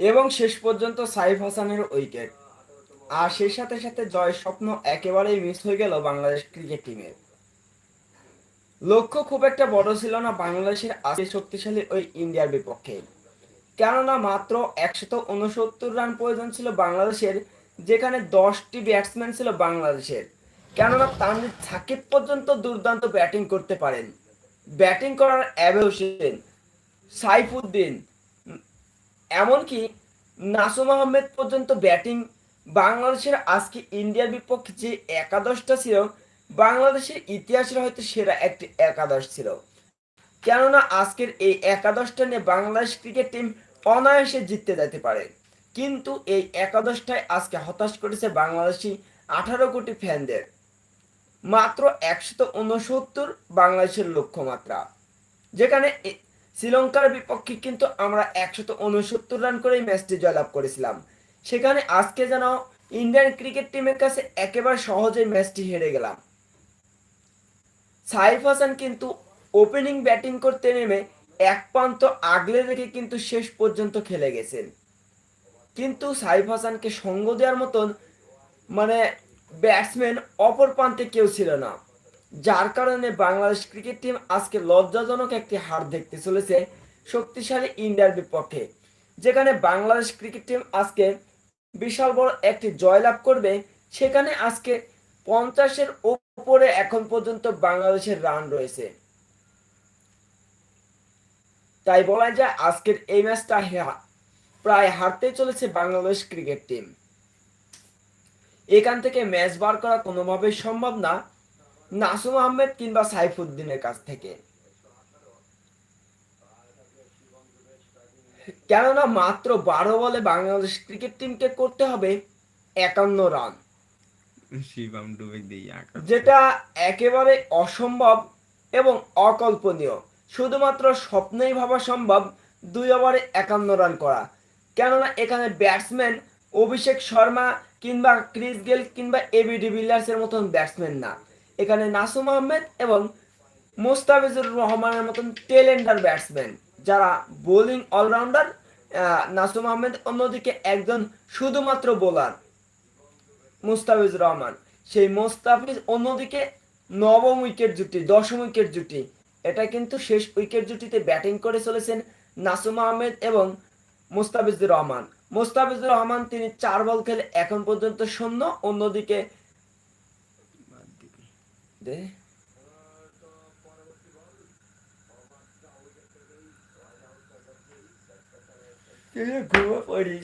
এবং শেষ পর্যন্ত সাইফ হাসানের উইকেট আর সেই সাথে সাথে জয়ের স্বপ্ন একেবারেই মিস হয়ে গেল বাংলাদেশ ক্রিকেট টিমের লক্ষ্য খুব একটা বড় ছিল না বাংলাদেশের আজকে শক্তিশালী ওই ইন্ডিয়ার বিপক্ষে। কেননা মাত্র একশত উনসত্তর রান প্রয়োজন ছিল বাংলাদেশের যেখানে দশটি ব্যাটসম্যান ছিল বাংলাদেশের। কেননা তানজিদ সাকিব পর্যন্ত দুর্দান্ত ব্যাটিং করতে পারেন। ব্যাটিং করার অ্যাবে হোসেন সাইফুদ্দিন, এমনকি নাসুম আহমেদ পর্যন্ত ব্যাটিং, বাংলাদেশের আজকে ইন্ডিয়ার বিপক্ষে যে একাদশটা ছিল, বাংলাদেশের ইতিহাসের হয়তো সেরা একটি একাদশ ছিল। কেননা আজকের এই একাদশটা নিয়ে বাংলাদেশ ক্রিকেট টিম অনায়াসে জিততে যেতে পারে। কিন্তু এই একাদশটায় আজকে হতাশ করেছে বাংলাদেশি আঠারো কোটি ফ্যানদের। মাত্র একশত উনসত্তর বাংলাদেশের লক্ষ্যমাত্রা। যেখানে শ্রীলঙ্কার বিপক্ষে কিন্তু আমরা একশত উনসত্তর রান করেই ম্যাচটি জয়লাভ করেছিলাম। সেখানে আজকে যেন ইন্ডিয়ান ক্রিকেট টিমের কাছে একেবারে সহজে ম্যাচটি হেরে গেলাম। সাইফ হাসান কিন্তু ওপেনিং ব্যাটিং করতে নেমে এক প্রান্ত আগলে রেখে কিন্তু শেষ পর্যন্ত খেলে গেছেন। কিন্তু সাইফ হাসানকে সঙ্গ দেওয়ার মতন মানে ব্যাটসম্যান অপর প্রান্তে কেউ ছিল না। যার কারণে বাংলাদেশ ক্রিকেট টিম আজকে লজ্জাজনক একটি হার দেখতে চলেছে শক্তিশালী ইন্ডিয়ার বিপক্ষে, যেখানে বাংলাদেশ ক্রিকেট টিম আজকে বিশাল বড় একটি জয়লাভ করবে। সেখানে আজকে পঞ্চাশের ওপরে এখন পর্যন্ত বাংলাদেশের রান রয়েছে। তাই বলা যায় আজকের এই ম্যাচটা প্রায় হারতেই চলেছে বাংলাদেশ ক্রিকেট টিম। এখান থেকে ম্যাচ বার করা কোনোভাবেই সম্ভব না। নাসুম আহমেদ কিংবা সাইফুদ্দিনের কাছ থেকে। কেননা মাত্র বারো বলে বাংলাদেশ ক্রিকেট টিমকে করতে হবে একান্ন রান। যেটা একেবারে অসম্ভব এবং অকল্পনীয়। শুধুমাত্র স্বপ্নেই ভাবা সম্ভব দুই ওভারে একান্ন রান করা। কেননা এখানে ব্যাটসম্যান অভিষেক শর্মা কিংবা ক্রিস গেল কিংবা এবি ডিভিলিয়ার্সের মতন ব্যাটসম্যান না। এখানে নাসুম আহমেদ এবং মোস্তাফিজুর রহমানের মতন টেলেন্ডার ব্যাটসম্যান যারা বোলিং অলরাউন্ডার নাসুম আহমেদ অন্যদিকে একজন শুধুমাত্র বোলার মুস্তাফিজ রহমান। সেই মোস্তাফিজ অন্যদিকে নবম উইকেট জুটি, দশম উইকেট জুটি। এটা কিন্তু শেষ উইকেট জুটিতে ব্যাটিং করে চলেছেন নাসুম আহমেদ এবং মুস্তাফিজুর রহমান। মুস্তাফিজুর রহমান তিনি চার বল খেলে এখন পর্যন্ত শূন্য অন্যদিকে ঘুমে পড়ে